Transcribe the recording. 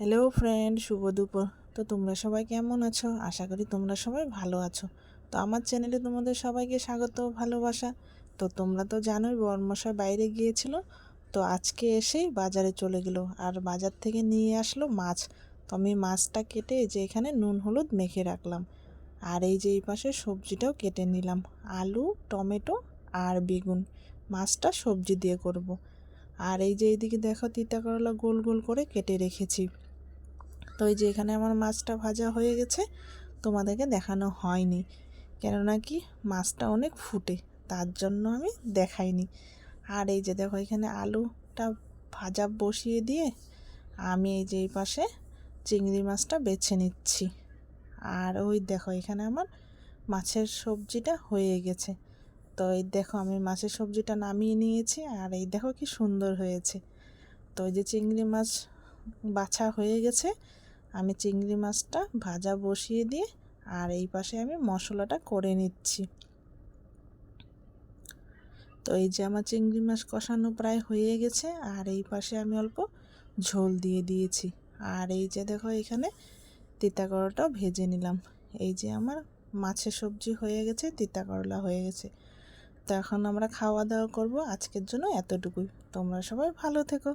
Hello friend শুভ দুপুর। তো তোমরা সবাই কেমন আছো? আশা করি তোমরা সবাই ভালো আছো। তো আমার চ্যানেলে তোমাদের সবাইকে স্বাগত, ভালোবাসা। তো তোমরা তো জানোই বর্মশাই বাইরে গিয়েছিল। তো আজকে এসেই বাজারে চলে গেল। আর বাজার থেকে নিয়ে আসলো মাছ। তো আমি মাছটা কেটে যে এখানে নুন, হলুদ মেখে রাখলাম। আর এই যে এই পাশে সবজিটাও কেটে নিলাম। আলু, টমেটো আর বেগুন। মাছটা সবজি দিয়ে করব। আর এই যে এইদিকে দেখো তিতা করলা গোল গোল করে কেটে রেখেছি। তো এই যে এখানে আমার মাছটা ভাজা হয়ে গেছে, তোমাদেরকে দেখানো হয়নি। কেননা কি, মাছটা অনেক ফুটে, তার জন্য আমি দেখাইনি। আর এই যে দেখো এখানে আলুটা ভাজা বসিয়ে দিয়ে আমি এই যে এই পাশে চিংড়ি মাছটা বেছে নিচ্ছি। আর ওই দেখো এখানে আমার মাছের সবজিটা হয়ে গেছে। তো এই দেখো আমি মাছের সবজিটা নামিয়ে নিয়েছি, আর এই দেখো কি সুন্দর হয়েছে। তো এই যে চিংড়ি মাছ বাছা হয়ে গেছে আমি চিংড়ি মাছটা ভাজা বসিয়ে দিয়ে আর এই পাশে আমি মশলাটা করে নিচ্ছি। তো এই যে আমার চিংড়ি মাছ কষানো প্রায় হয়ে গেছে আর এই পাশে আমি অল্প ঝোল দিয়ে দিয়েছি। আর এই যে দেখো এখানে তিতা করলাটাও ভেজে নিলাম। এই যে আমার মাছের সবজি হয়ে গেছে, তিতা করলা হয়ে গেছে। তো এখন আমরা খাওয়া দাওয়া করব আজকের জন্য এতটুকুই। তোমরা সবাই ভালো থেকো।